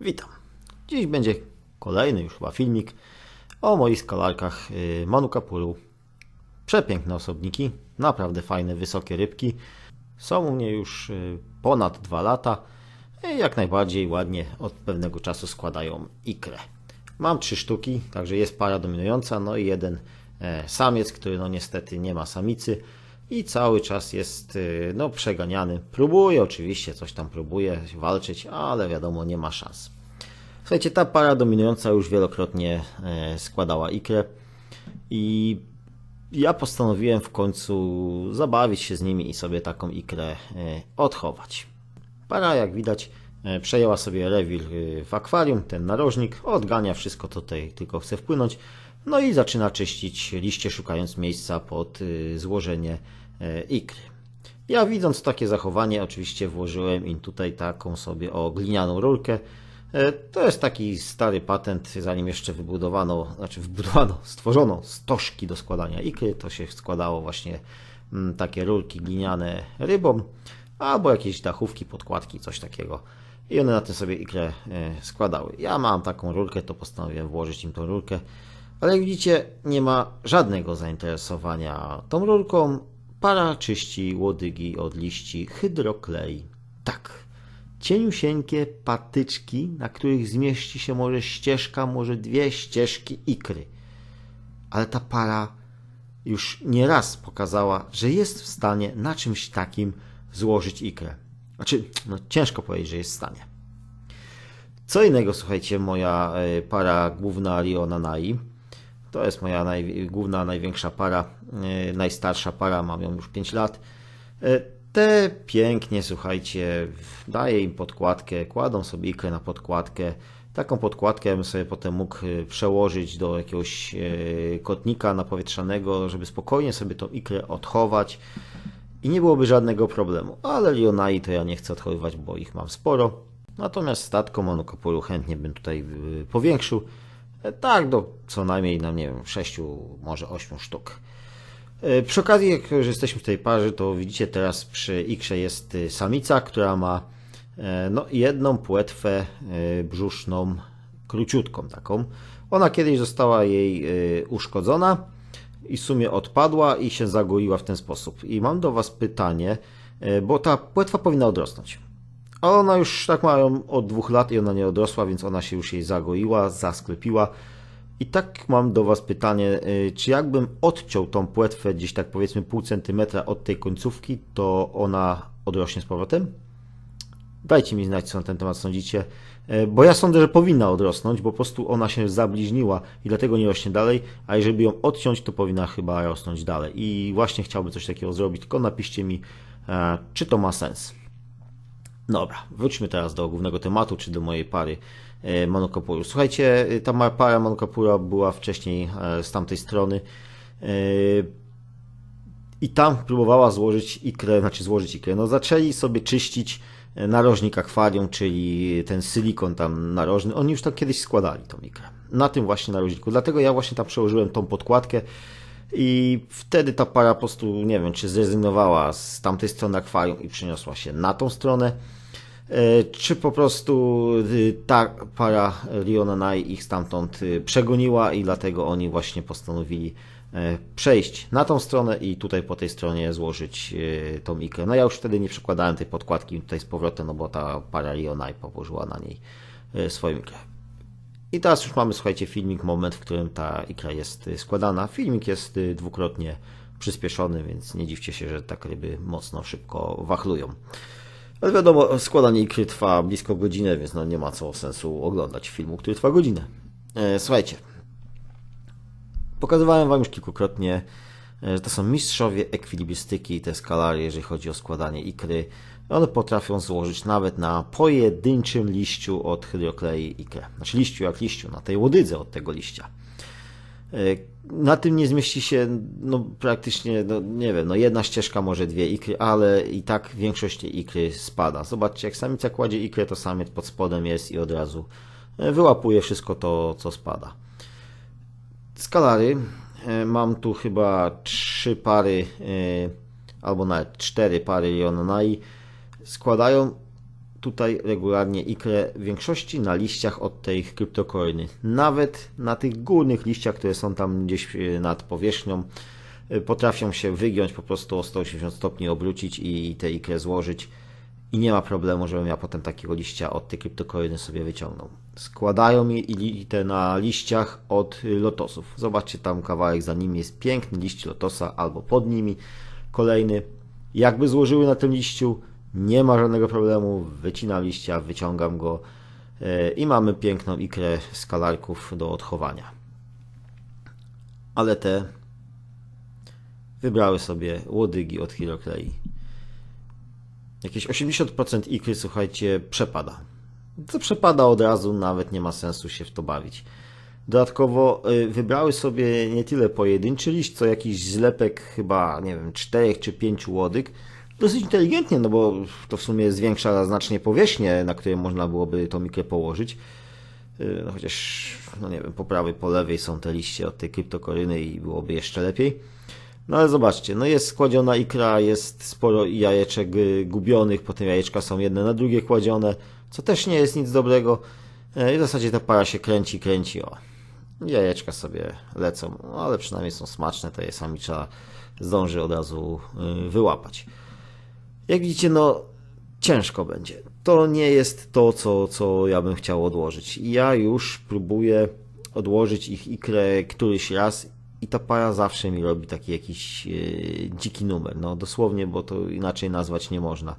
Witam. Dziś będzie kolejny już chyba filmik o moich skalarkach y, Manu Kapuru. Przepiękne osobniki, naprawdę fajne, wysokie rybki. Są u mnie już y, ponad dwa lata i jak najbardziej ładnie od pewnego czasu składają ikrę. Mam trzy sztuki, także jest para dominująca, no i jeden e, samiec, który no niestety nie ma samicy i cały czas jest y, no, przeganiany. Próbuje oczywiście, coś tam próbuje walczyć, ale wiadomo, nie ma szans. Słuchajcie, ta para dominująca już wielokrotnie e, składała ikrę i ja postanowiłem w końcu zabawić się z nimi i sobie taką ikrę e, odchować. Para, jak widać, e, przejęła sobie rewir e, w akwarium, ten narożnik, odgania wszystko, tutaj tylko chce wpłynąć, no i zaczyna czyścić liście, szukając miejsca pod e, złożenie e, ikry. Ja widząc takie zachowanie, oczywiście włożyłem im tutaj taką sobie o glinianą. E, To jest taki stary patent, zanim jeszcze wybudowano, znaczy wybudowano, stworzono stożki do składania ikry, to się składało właśnie mm, takie rurki gliniane rybom, albo jakieś dachówki, podkładki, coś takiego. I one na tym sobie ikrę składały. Ja mam taką rurkę, to postanowiłem włożyć im tą rurkę. Ale jak widzicie, nie ma żadnego zainteresowania tą rurką. Para czyści łodygi od liści hydroklei. Tak, cieniusieńkie patyczki, na których zmieści się może ścieżka, może dwie ścieżki ikry. Ale ta para już nieraz pokazała, że jest w stanie na czymś takim złożyć ikrę. Znaczy, no ciężko powiedzieć, że jest w stanie. Co innego, słuchajcie, moja e, para główna Rio Nanai. To jest moja naj, główna, największa para, e, najstarsza para, mam ją już 5 lat. E, Te pięknie, słuchajcie, daję im podkładkę, kładą sobie ikrę na podkładkę. Taką podkładkę bym sobie potem mógł e, przełożyć do jakiegoś kotnika napowietrzanego, żeby spokojnie sobie tą ikrę odchować i nie byłoby żadnego problemu. Ale Lionai to ja nie chcę odchowywać, bo ich mam sporo. Natomiast statko monokopolu chętnie bym tutaj powiększył. E, Tak, do co najmniej, no nie wiem, 6, może 8 sztuk. E, Przy okazji, jak już jesteśmy w tej parze, to widzicie teraz przy ikrze jest y, samica, która ma e, no, jedną płetwę e, brzuszną, króciutką taką. Ona kiedyś została jej e, uszkodzona i w sumie odpadła i się zagoiła w ten sposób. I mam do Was pytanie, bo ta płetwa powinna odrosnąć. A ona już tak ma ją od dwóch lat i ona nie odrosła, więc ona się już jej zagoiła, zasklepiła. I tak mam do Was pytanie, y, czy jakbym odciął tą płetwę gdzieś tak powiedzmy pół centymetra od tej końcówki, to ona odrośnie z powrotem? Dajcie mi znać, co na ten temat sądzicie, E, bo ja sądzę, że powinna odrosnąć, bo po prostu ona się zabliźniła i dlatego nie rośnie dalej, a jeżeli ją odciąć, to powinna chyba rosnąć dalej. I właśnie chciałbym coś takiego zrobić, tylko napiszcie mi, e, czy to ma sens. Dobra, wróćmy teraz do głównego tematu, czy do mojej pary e, monokapuru. Słuchajcie, ta ma- para monokapura była wcześniej e, z tamtej strony e, i tam próbowała złożyć ikrę, znaczy złożyć ikrę. No zaczęli sobie czyścić e, narożnik akwarium, czyli ten silikon tam narożny. Oni już to kiedyś składali tą ikrę. Na tym właśnie narożniku. Dlatego ja właśnie tam przełożyłem tą podkładkę i wtedy ta para po prostu, nie wiem, czy zrezygnowała z tamtej strony akwarium i przeniosła się na tą stronę, e, czy po prostu y, ta para Riona Nai ich stamtąd y, przegoniła i dlatego oni właśnie postanowili e, przejść na tą stronę i tutaj po tej stronie złożyć e, tą ikrę. No ja już wtedy nie przekładałem tej podkładki tutaj z powrotem, no bo ta para Riona położyła na niej swoją ikrę. I teraz już mamy, słuchajcie, filmik, moment, w którym ta ikra jest y, składana. Filmik jest y, dwukrotnie przyspieszony, więc nie dziwcie się, że tak ryby mocno szybko wachlują. Ale wiadomo, składanie ikry trwa blisko godzinę, więc no nie ma co sensu oglądać filmu, który trwa godzinę. E, Słuchajcie, pokazywałem Wam już kilkukrotnie, że to są mistrzowie ekwilibrystyki i te skalary, jeżeli chodzi o składanie ikry. One potrafią złożyć nawet na pojedynczym liściu od hydroklei ikrę. Znaczy liściu jak liściu, na tej łodydze od tego liścia. E, Na tym nie zmieści się no, praktycznie, no, nie wiem, no jedna ścieżka, może dwie ikry, ale i tak większość tej ikry spada. Zobaczcie, jak samica kładzie ikrę, to samiec pod spodem jest i od razu e, wyłapuje wszystko to, co spada. Skalary. E, Mam tu chyba trzy pary, e, albo nawet cztery pary Riononai. Składają tutaj regularnie ikrę w większości na liściach od tej kryptokoryny. Nawet na tych górnych liściach, które są tam gdzieś e, nad powierzchnią, potrafią się wygiąć po prostu o 180 stopni, obrócić i tę ikrę złożyć. I nie ma problemu, żebym ja potem takiego liścia od tej kryptokoryny sobie wyciągnął. Składają mi te na liściach od lotosów. Zobaczcie, tam kawałek za nimi jest piękny liść lotosa albo pod nimi kolejny. Jakby złożyły na tym liściu, nie ma żadnego problemu, wycinam liścia, wyciągam go e, i mamy piękną ikrę skalarków do odchowania. Ale te wybrały sobie łodygi od Hiroclei. Jakieś 80% ikry, słuchajcie, przepada. To przepada od razu, nawet nie ma sensu się w to bawić. Dodatkowo e, wybrały sobie nie tyle pojedynczy liść, co jakiś zlepek chyba, nie wiem, czterech czy pięciu łodyg, dosyć inteligentnie, no bo to w sumie zwiększa znacznie powierzchnię, na której można byłoby tą mikrę położyć. Y, no chociaż, no nie wiem, po prawej, po lewej są te liście od tej kryptokoryny i byłoby jeszcze lepiej. No ale zobaczcie, no jest składziona ikra, jest sporo jajeczek y, gubionych, potem jajeczka są jedne na drugie kładzione, co też nie jest nic dobrego. Y, I w zasadzie ta para się kręci, kręci, o. Jajeczka sobie lecą, no, ale przynajmniej są smaczne, to je sami trzeba zdąży od razu wyłapać. Jak widzicie, no ciężko będzie. To nie jest to, co, co ja bym chciał odłożyć. Ja już próbuję odłożyć ich ikrę któryś raz i ta para zawsze mi robi taki jakiś yy, dziki numer. No dosłownie, bo to inaczej nazwać nie można.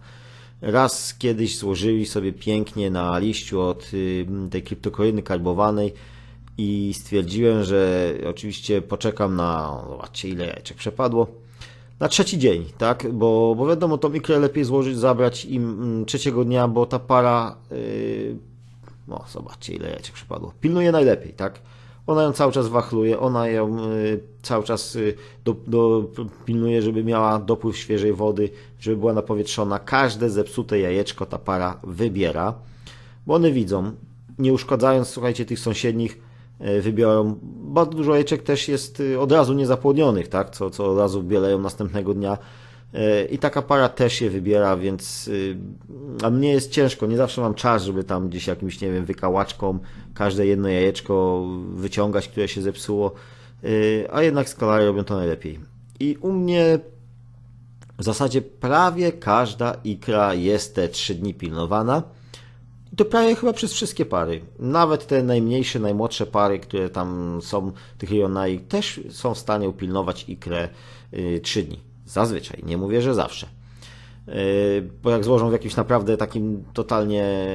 Raz kiedyś złożyli sobie pięknie na liściu od yy, tej kryptokoryny karbowanej i stwierdziłem, że oczywiście poczekam na, zobaczcie ile jajeczek przepadło na trzeci dzień, tak? Bo, bo wiadomo, to mikrę lepiej złożyć, zabrać im mm, trzeciego dnia, bo ta para, yy, no zobaczcie ile jajeczek przypadło, pilnuje najlepiej, tak? Ona ją cały czas wachluje, ona ją y, cały czas y, do, do, pilnuje, żeby miała dopływ świeżej wody, żeby była napowietrzona. Każde zepsute jajeczko ta para wybiera, bo one widzą, nie uszkadzając, słuchajcie, tych sąsiednich, E, wybiorą. Bardzo dużo jajeczek też jest y, od razu niezapłodnionych, tak? co, co od razu bieleją następnego dnia. E, I taka para też je wybiera, więc y, a mnie jest ciężko, nie zawsze mam czas, żeby tam gdzieś jakimś, nie wiem, wykałaczką każde jedno jajeczko wyciągać, które się zepsuło, e, a jednak skalary robią to najlepiej. I u mnie w zasadzie prawie każda ikra jest te 3 dni pilnowana to prawie chyba przez wszystkie pary. Nawet te najmniejsze, najmłodsze pary, które tam są, tych Rionai, też są w stanie upilnować ikrę y, 3 dni. Zazwyczaj, nie mówię, że zawsze. Y, bo jak złożą w jakimś naprawdę takim totalnie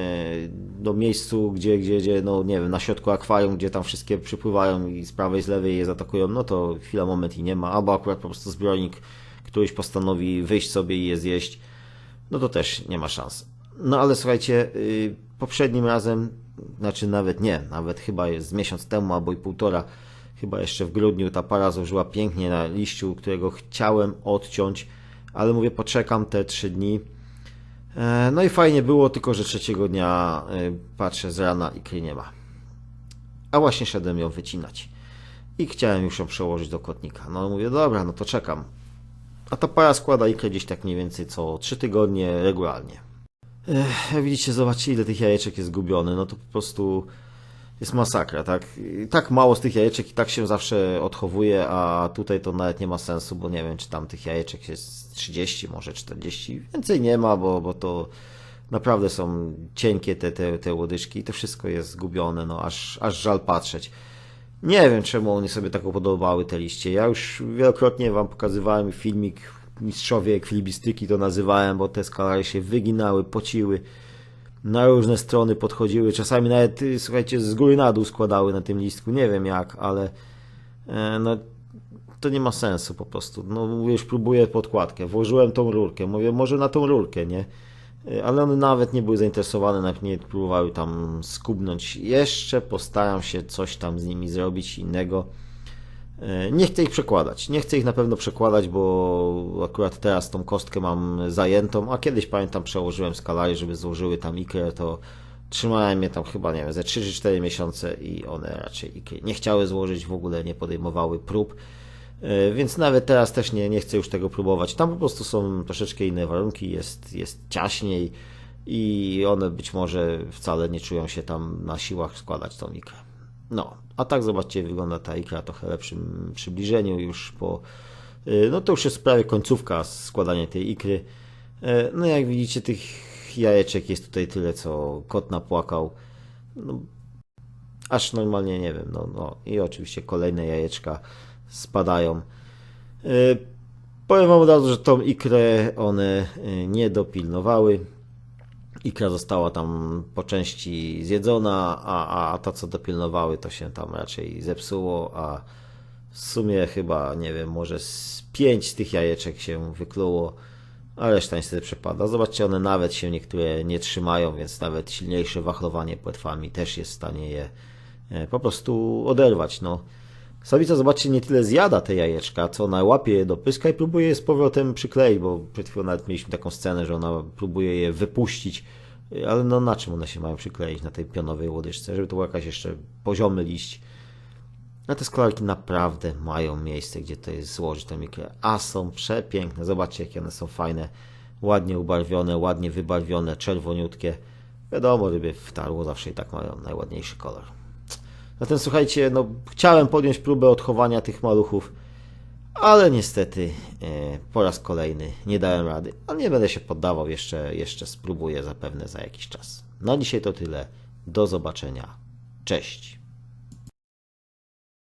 do miejscu, gdzie, gdzie, gdzie, no nie wiem, na środku akwarium, gdzie tam wszystkie przypływają i z prawej, z lewej je zaatakują, no to chwila, moment i nie ma. Albo akurat po prostu zbiornik któryś postanowi wyjść sobie i je zjeść, no to też nie ma szans. No ale słuchajcie, y, poprzednim razem, znaczy nawet nie, nawet chyba jest miesiąc temu albo i półtora, chyba jeszcze w grudniu ta para złożyła pięknie na liściu, którego chciałem odciąć, ale mówię, poczekam te trzy dni. E, no i fajnie było, tylko że trzeciego dnia e, patrzę z rana i kry nie ma. A właśnie szedłem ją wycinać. I chciałem już ją przełożyć do kotnika. No mówię, dobra, no to czekam. A ta para składa ikrę gdzieś tak mniej więcej co trzy tygodnie regularnie. Ech, widzicie, zobaczcie ile tych jajeczek jest zgubione, no to po prostu jest masakra, tak? I tak mało z tych jajeczek i tak się zawsze odchowuje, a tutaj to nawet nie ma sensu, bo nie wiem, czy tam tych jajeczek jest 30, może 40, więcej nie ma, bo, bo to naprawdę są cienkie te, te, te łodyżki i to wszystko jest zgubione, no aż, aż żal patrzeć. Nie wiem, czemu oni sobie tak podobały te liście. Ja już wielokrotnie wam pokazywałem filmik mistrzowie ekwilibristyki to nazywałem, bo te skalary się wyginały, pociły, na różne strony podchodziły, czasami nawet, y, słuchajcie, z góry na dół składały na tym listku, nie wiem jak, ale e, no, to nie ma sensu po prostu. No już próbuję podkładkę, włożyłem tą rurkę, mówię, może na tą rurkę, nie? E, ale one nawet nie były zainteresowane, nawet nie próbowały tam skubnąć. Jeszcze postaram się coś tam z nimi zrobić innego. E, nie chcę ich przekładać. Nie chcę ich na pewno przekładać, bo akurat teraz tą kostkę mam zajętą, a kiedyś pamiętam przełożyłem skalary, żeby złożyły tam ikrę, to trzymałem je tam chyba, nie wiem, ze 3 czy 4 miesiące i one raczej ikry nie chciały złożyć, w ogóle nie podejmowały prób. E, więc nawet teraz też nie, nie chcę już tego próbować. Tam po prostu są troszeczkę inne warunki, jest, jest ciaśniej, i one być może wcale nie czują się tam na siłach składać tą ikrę. No, a tak zobaczcie, wygląda ta ikra trochę lepszym przybliżeniu już po... y, No to już jest prawie końcówka składania tej ikry. E, No jak widzicie, tych jajeczek jest tutaj tyle, co kot napłakał. No, aż normalnie nie wiem. No, no. I oczywiście kolejne jajeczka spadają. E, Powiem wam od razu, że tą ikrę one nie dopilnowały. Ikra została tam po części zjedzona, a, a ta co dopilnowały to się tam raczej zepsuło, a w sumie chyba, nie wiem, może z pięć z tych jajeczek się wykluło, a reszta niestety przepada. Zobaczcie, one nawet się niektóre nie trzymają, więc nawet silniejsze wachlowanie płetwami też jest w stanie je e, po prostu oderwać. No. Samica, zobaczcie, nie tyle zjada te jajeczka, co ona łapie je do pyska i próbuje je z powrotem przykleić, bo przed chwilą nawet mieliśmy taką scenę, że ona próbuje je wypuścić, ale no na czym one się mają przykleić na tej pionowej łodyżce, żeby to był jakaś jeszcze poziomy liść. A te skolarki naprawdę mają miejsce, gdzie to jest złożyć tę mikrę, a są przepiękne. Zobaczcie, jakie one są fajne, ładnie ubarwione, ładnie wybarwione, czerwoniutkie. Wiadomo, ryby w tarło zawsze i tak mają najładniejszy kolor. Zatem słuchajcie, no chciałem podjąć próbę odchowania tych maluchów, ale niestety e, po raz kolejny nie dałem rady. A nie będę się poddawał, jeszcze, jeszcze spróbuję zapewne za jakiś czas. Na dzisiaj to tyle. Do zobaczenia. Cześć.